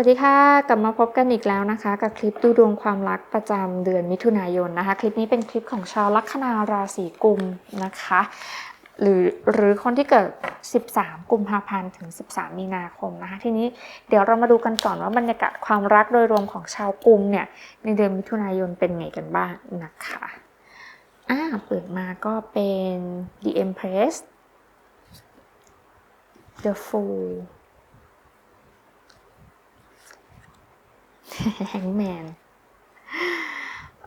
สวัสดีค่ะ กลับมาพบกันอีกแล้วนะคะ กับคลิปดูดวงความรักประจำเดือนมิถุนายนนะคะ คลิปนี้เป็นคลิปของชาวลัคนาราศีกุมนะคะ หรือหรือคนที่เกิด 13 กุมภาพันธ์ถึง 13 มีนาคมนะคะ ทีนี้เดี๋ยวเรามาดูกันก่อนว่าบรรยากาศความรักโดยรวมของชาวกุมเนี่ยในเดือนมิถุนายนเป็นไงกันบ้างนะคะอ่าเปิดมาก็เป็น The Empress The Fool แฮงแมน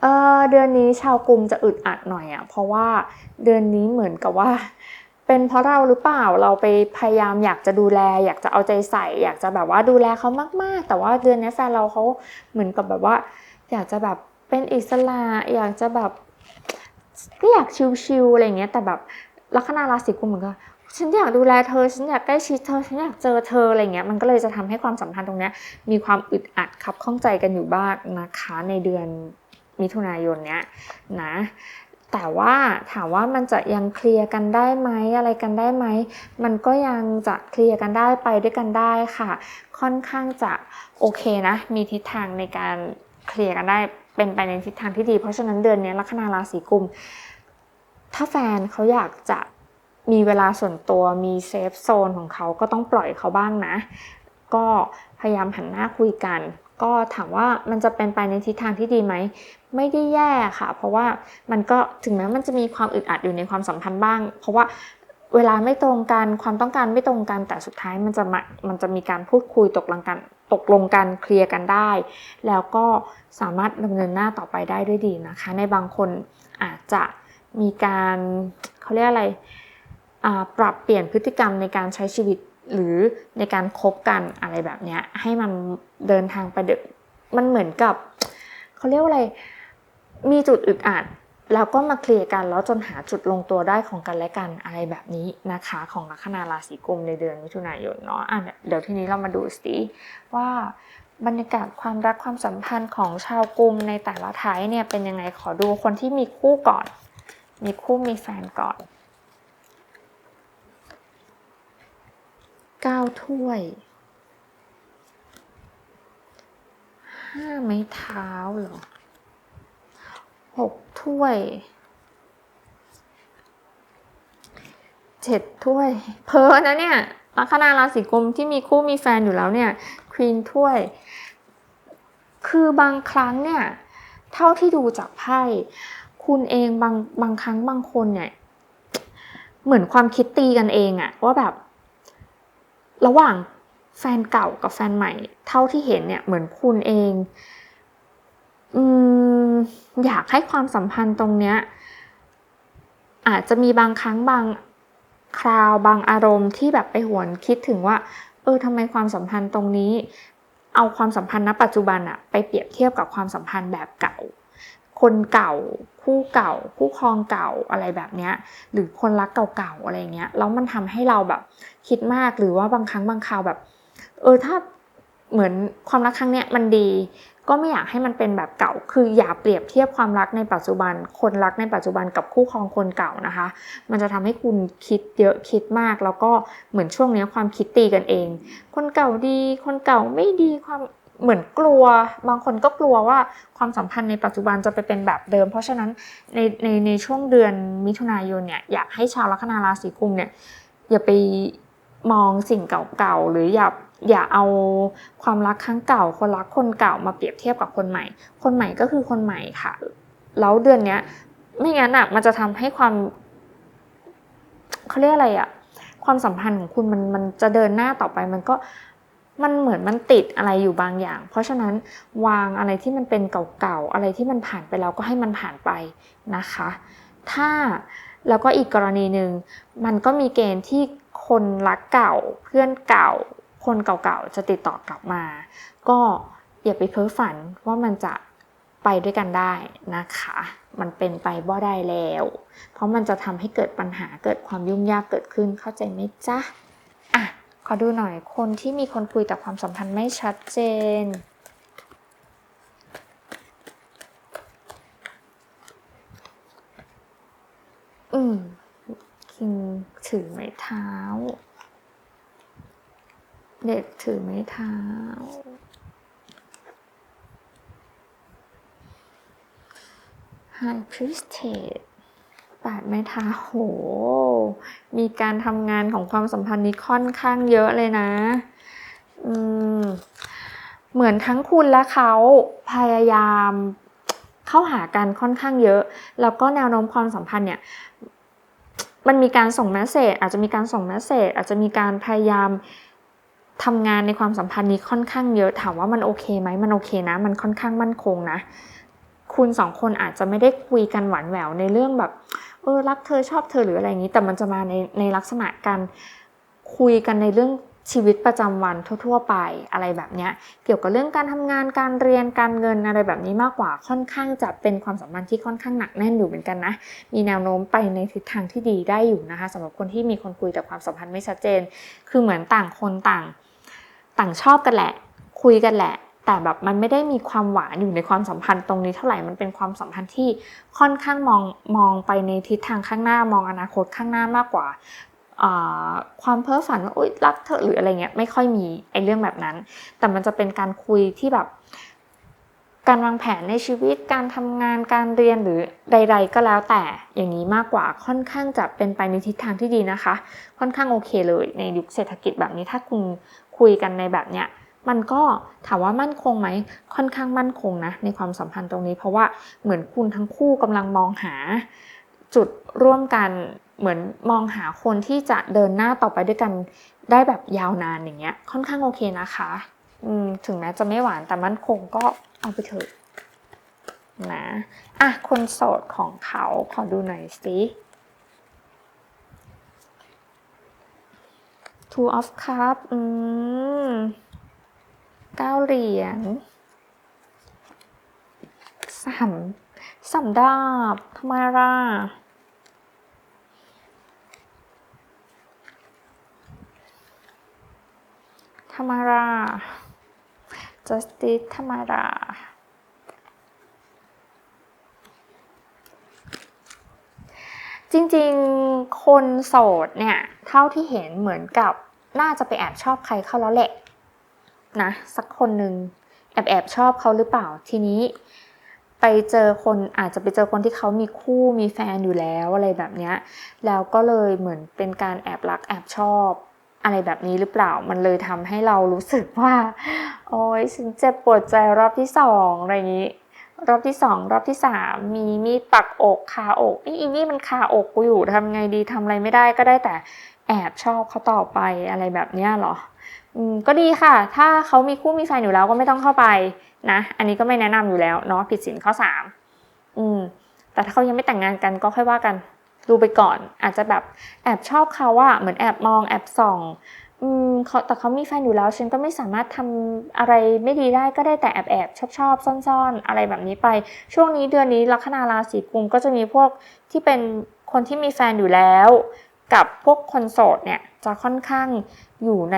เออเดือนนี้ชาวกรุงจะอึดอัดหน่อยอะ่ะเพราะว่าเดือนนี้เหมือนกับว่า เป็นเพราะเราหรือเปล่าเราไปพยายามอยากจะดูแล อยากจะเอาใจใส่ อยากจะแบบว่าดูแลเขามาก ๆ แต่ว่าเดือนนี้แฟนเราเขาเหมือนกับแบบว่า อยากจะแบบเป็นอิสระอยากจะแบบก็อยากชิลๆอะไรเงี้ยแต่แบบลัคนาราศีกุมเหมือนกัน ฉันอยากดูแลเธอ ฉันอยากใกล้ชิดเธอ ฉันอยากเจอเธออะไรเงี้ย มันก็เลยจะทำให้ความสัมพันธ์ตรงเนี้ยมีความอึดอัดขับข้องใจกันอยู่บ้างนะคะในเดือนมิถุนายนเนี้ยนะ แต่ว่าถามว่ามันจะยังเคลียร์กันได้ไหมอะไรกันได้ไหม มันก็ยังจะเคลียร์กันได้ไปด้วยกันได้ค่ะ ค่อนข้างจะโอเคนะ มีทิศทางในการเคลียร์กันได้เป็นไปในทิศทางที่ดี เพราะฉะนั้นเดือนนี้ลัคนาราศีกุม ถ้าแฟนเขาอยากจะ มีเวลาส่วนตัวมีเซฟโซนของเขาก็ต้องปล่อยเขาบ้างนะ ก็พยายามหันหน้าคุยกัน ก็ถามว่ามันจะเป็นไปในทิศทางที่ดีไหม ไม่ได้แย่ค่ะ เพราะว่ามันก็ถึงแม้มันจะมีความอึดอัดอยู่ในความสัมพันธ์บ้าง เพราะว่าเวลาไม่ตรงกันความต้องการไม่ตรงกันแต่สุดท้ายมันจะมามันจะมีการพูดคุยตกลงกันตกลงกันเคลียร์กันได้ แล้วก็สามารถดำเนินหน้าต่อไปได้ด้วยดีนะคะ ในบางคนอาจจะมีการเขาเรียกอะไร ปรับเปลี่ยนพฤติกรรมในการใช้ชีวิตหรือในการคบกันอะไรแบบนี้ให้มันเดินทางไปเดมันเหมือนกับเขาเรียกว่าอะไร มีจุดอึดอัดแล้วก็มาเคลียร์กันแล้วจนหาจุดลงตัวได้ของกันและกันอะไรแบบนี้นะคะ ของลัคนาราศีกุมในเดือนมิถุนายนเนาะอะเดี๋ยวทีนี้เรามาดูสิว่าบรรยากาศความรักความสัมพันธ์ของชาวกุมในแต่ละท้ายเนี่ยเป็นยังไงขอดูคนที่มีคู่ก่อน มีคู่มีแฟนก่อน ก้าถ้วยห้าไม้เท้าเหรอหกถ้วยเจ็ดถ้วย เพอนะเนี่ยลัคนาราศีกุมที่มีคู่มีแฟนอยู่แล้วเนี่ยควีนถ้วย คือบางครั้งเนี่ย เท่าที่ดูจากไพ่คุณเองบางบางครั้งบางคนเนี่ย เหมือนความคิดตีกันเองอะว่าแบบ ระหว่างแฟนเก่ากับแฟนใหม่ เท่าที่เห็นเนี่ยเหมือนคุณเองอืมอยากให้ความสัมพันธ์ตรงเนี้ยอาจจะมีบางครั้งบางคราวบางอารมณ์ที่แบบไปหวนคิดถึงว่า เออทำไมความสัมพันธ์ตรงนี้ เอาความสัมพันธ์ณปัจจุบันอะไปเปรียบเทียบกับความสัมพันธ์แบบเก่า คนเก่า คู่เก่า คู่ครองเก่าอะไรแบบเนี้ย หรือคนรักเก่าๆอะไรเงี้ยแล้วมันทำให้เราแบบคิดมากหรือว่าบางครั้งบางคราวแบบ เออถ้าเหมือนความรักครั้งเนี้ยมันดี ก็ไม่อยากให้มันเป็นแบบเก่า คืออย่าเปรียบเทียบความรักในปัจจุบัน คนรักในปัจจุบันกับคู่ครองคนเก่านะคะ มันจะทำให้คุณคิดเยอะคิดมาก แล้วก็เหมือนช่วงนี้ความคิดตีกันเอง คนเก่าดี คนเก่าไม่ดีความ เหมือนกลัวบางคนก็กลัวว่าความสัมพันธ์ในปัจจุบันจะไปเป็นแบบเดิม เพราะฉะนั้นในในในช่วงเดือนมิถุนายนเนี่ยอยากให้ชาวลัคนาราศีกุมเนี่ยอย่าไปมองสิ่งเก่าๆหรืออย่าอย่าเอาความรักครั้งเก่า คนรักคนเก่ามาเปรียบเทียบกับคนใหม่ คนใหม่ก็คือคนใหม่ค่ะ แล้วเดือนเนี้ยไม่งั้นอะมันจะทำให้ความเขาเรียกอะไรอะความสัมพันธ์ของคุณมันมันจะเดินหน้าต่อไปมันก็ มันเหมือนมันติดอะไรอยู่บางอย่าง เพราะฉะนั้นวางอะไรที่มันเป็นเก่าๆ อะไรที่มันผ่านไปแล้วก็ให้มันผ่านไปนะคะ ถ้าแล้วก็อีกกรณีหนึ่งมันก็มีเกณฑ์ที่คนรักเก่าเพื่อนเก่า คนเก่าๆ จะติดต่อกลับมา ก็อย่าไปเพ้อฝันว่ามันจะไปด้วยกันได้นะคะ มันเป็นไปบ่ได้แล้ว เพราะมันจะทำให้เกิดปัญหาเกิดความยุ่งยากเกิดขึ้นเข้าใจไหมจ๊ะ อดูหน่อยคนที่มีคนคุยแต่ความสัมพันธ์ไม่ชัดเจน อืมคิงถือไม้เท้า เด็กถือไม้เท้าไฮพริสเทด แปดไม้เท้าโห มีการทำงานของความสัมพันธ์นี้ค่อนข้างเยอะเลยนะ อืม เหมือนทั้งคุณและเขาพยายามเข้าหากันค่อนข้างเยอะ แล้วก็แนวโน้มความสัมพันธ์เนี่ย มันมีการส่งแมสเซจอาจจะมีการส่งแมสเซจอาจจะมีการพยายามทำงานในความสัมพันธ์นี้ค่อนข้างเยอะ ถามว่ามันโอเคไหมมันโอเคนะ มันค่อนข้างมั่นคงนะ คุณสองคนอาจจะไม่ได้คุยกันหวานแหววในเรื่องแบบ เออรักเธอชอบเธอหรืออะไรอย่างนี้ แต่มันจะมาในในลักษณะการคุยกันในเรื่องชีวิตประจำวันทั่ว ๆ ไปอะไรแบบเนี้ยเกี่ยวกับเรื่องการทำงานการเรียนการเงินอะไรแบบนี้มากกว่าค่อนข้างจะเป็นความสัมพันธ์ที่ค่อนข้างหนักแน่นอยู่เหมือนกันนะ มีแนวโน้มไปในทิศทางที่ดีได้อยู่นะคะสำหรับคนที่มีคนคุยแต่ความสัมพันธ์ไม่ชัดเจน คือเหมือนต่างคนต่าง ต่างชอบกันแหละ คุยกันแหละ แต่แบบมันไม่ได้มีความหวานอยู่ในความสัมพันธ์ตรงนี้เท่าไหร่มันเป็นความสัมพันธ์ที่ค่อนข้างมองมองไปในทิศทางข้างหน้ามองอนาคตข้างหน้ามากกว่าความเพ้อฝันว่าอุ๊ยรักเธอหรืออะไรเงี้ยไม่ค่อยมีไอ้เรื่องแบบนั้น แต่มันจะเป็นการคุยที่แบบ การวางแผนในชีวิตการทำงานการเรียนหรือใด ๆ ก็แล้วแต่อย่างนี้มากกว่าค่อนข้างจะเป็นไปในทิศทางที่ดีนะคะ ค่อนข้างโอเคเลยในยุคเศรษฐกิจแบบนี้ถ้าคุณคุยกันในแบบเนี้ย มันก็ถามว่ามั่นคงไหมค่อนข้างมั่นคงนะในความสัมพันธ์ตรงนี้ เพราะว่าเหมือนคุณทั้งคู่กำลังมองหาจุดร่วมกันเหมือนมองหาคนที่จะเดินหน้าต่อไปด้วยกันได้แบบยาวนานอย่างเงี้ย ค่อนข้างโอเคนะคะถึงแม้จะไม่หวานแต่มั่นคงก็เอาไปเถอะนะอะคนโสดของเขาขอดูหน่อยสิ Two of Cup อืม เก้าเหรียญสามสามดาบทำไมล่ะธรรมรา justice ธรรมรา จริงๆ คนโสดเนี่ย เท่าที่เห็นเหมือนกับน่าจะไปแอบชอบใครเข้าแล้วแหละ นะ สักคนหนึ่งแอบแอบชอบเขาหรือเปล่าทีนี้ไปเจอคนอาจจะไปเจอคนที่เขามีคู่มีแฟนอยู่แล้วอะไรแบบเนี้ยแล้วก็เลยเหมือนเป็นการแอบรักแอบชอบอะไรแบบนี้หรือเปล่ามันเลยทำให้เรารู้สึกว่า โอ้ยฉันเจ็บปวดใจรอบที่สองอะไรอย่างนี้ รอบที่สองรอบที่สามมีมีดปักอกคาอกนี่อีนี่มันคาอกกูอยู่ทำไงดีทำอะไรไม่ได้ก็ได้แต่ แอบชอบเขาต่อไปอะไรแบบนี้หรอก็ดีค่ะ ถ้าเขามีคู่มีแฟนอยู่แล้วก็ไม่ต้องเข้าไปนะ อันนี้ก็ไม่แนะนำอยู่แล้วเนาะผิดศีลข้อสามอืม แต่ถ้าเขายังไม่แต่งงานกันก็ค่อยว่ากันดูไปก่อน อาจจะแบบแอบชอบเขาอะเหมือนแอบมองแอบส่อง อืมเขาแต่เขามีแฟนอยู่แล้ว ฉันก็ไม่สามารถทำอะไรไม่ดีได้ก็ได้แต่แอบแอบชอบชอบซ่อนๆ อะไรแบบนี้ไป ช่วงนี้เดือนนี้ลัคนาราศีกุมก็จะมีพวกที่เป็นคนที่มีแฟนอยู่แล้ว กับพวกคนโสดเนี่ยจะค่อนข้างอยู่ใน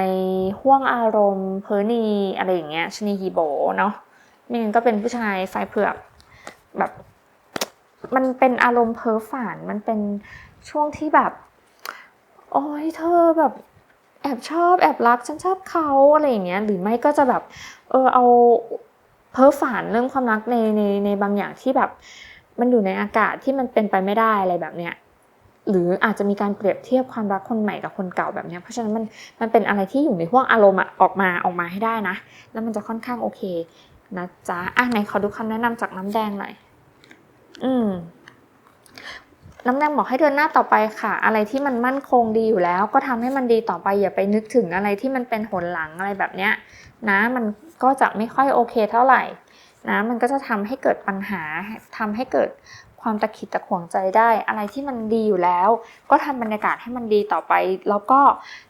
ห่วงอารมณ์เพอนีอะไรอย่างเงี้ยชนีฮีโบเนาะไม่งั้นก็เป็นผู้ชายไฟเผือกแบบ มันเป็นอารมณ์เพ้อฝันมันเป็นช่วงที่แบบโอ้ยเธอแบบแอบชอบแอบรักฉันชอบเขาอะไรอย่างเงี้ยหรือไม่ก็จะแบบเออเอาเพ้อฝันเรื่องความรักในในในบางอย่างที่แบบ มันอยู่ในอากาศที่มันเป็นไปไม่ได้อะไรแบบเนี้ย หรืออาจจะมีการเปรียบเทียบความรักคนใหม่กับคนเก่าแบบนี้ เพราะฉะนั้นมันมันเป็นอะไรที่อยู่ในห่วงอารมณ์ออกมาออกมาให้ได้นะ แล้วมันจะค่อนข้างโอเคนะจ๊ะอะไหนขอดูคำแนะนำจากน้ำแดงหน่อย อืม น้ำแดงบอกให้เดินหน้าต่อไปค่ะ อะไรที่มันมั่นคงดีอยู่แล้ว ก็ทำให้มันดีต่อไปอย่าไปนึกถึงอะไรที่มันเป็นหนหลังอะไรแบบเนี้ย นะ มันก็จะไม่ค่อยโอเคเท่าไหร่นะมันก็จะทำให้เกิดปัญหาทำให้เกิด ความตะขิดตะขวงใจได้ อะไรที่มันดีอยู่แล้ว ก็ทำบรรยากาศให้มันดีต่อไป แล้วก็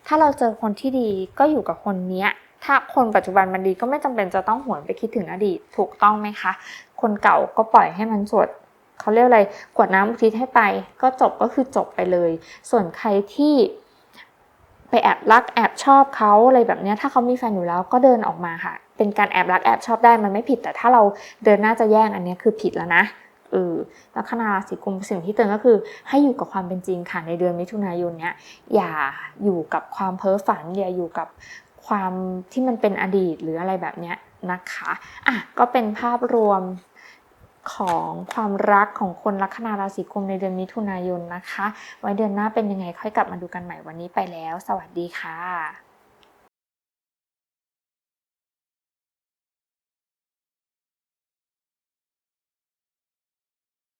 ถ้าเราเจอคนที่ดีก็อยู่กับคนเนี้ยถ้าคนปัจจุบันมันดีก็ไม่จำเป็นจะต้องหวนไปคิดถึงอดีตถูกต้องไหมคะ คนเก่าก็ปล่อยให้มันสวดเขาเรียกอะไรกวดน้ำอุทิศให้ไป ก็จบก็คือจบไปเลย ส่วนใครที่ไปแอบรักแอบชอบเขาอะไรแบบนี้ถ้าเขามีแฟนอยู่แล้วก็เดินออกมาค่ะ เป็นการแอบรักแอบชอบได้มันไม่ผิด แต่ถ้าเราเดินหน้าจะแย่งอันนี้คือผิดแล้วนะ เออลัคนาราศีกุมสิ่งที่เตือนก็คือ ให้อยู่กับความเป็นจริงค่ะในเดือนมิถุนายนเนี้ยอย่าอยู่กับความเพ้อฝัน อย่าอยู่กับความที่มันเป็นอดีตหรืออะไรแบบเนี้ยนะคะอะก็เป็นภาพรวมของความรักของคนลัคนาราศีกุมในเดือนมิถุนายนนะคะ ไว้เดือนหน้าเป็นยังไงค่อยกลับมาดูกันใหม่วันนี้ไปแล้ว สวัสดีค่ะ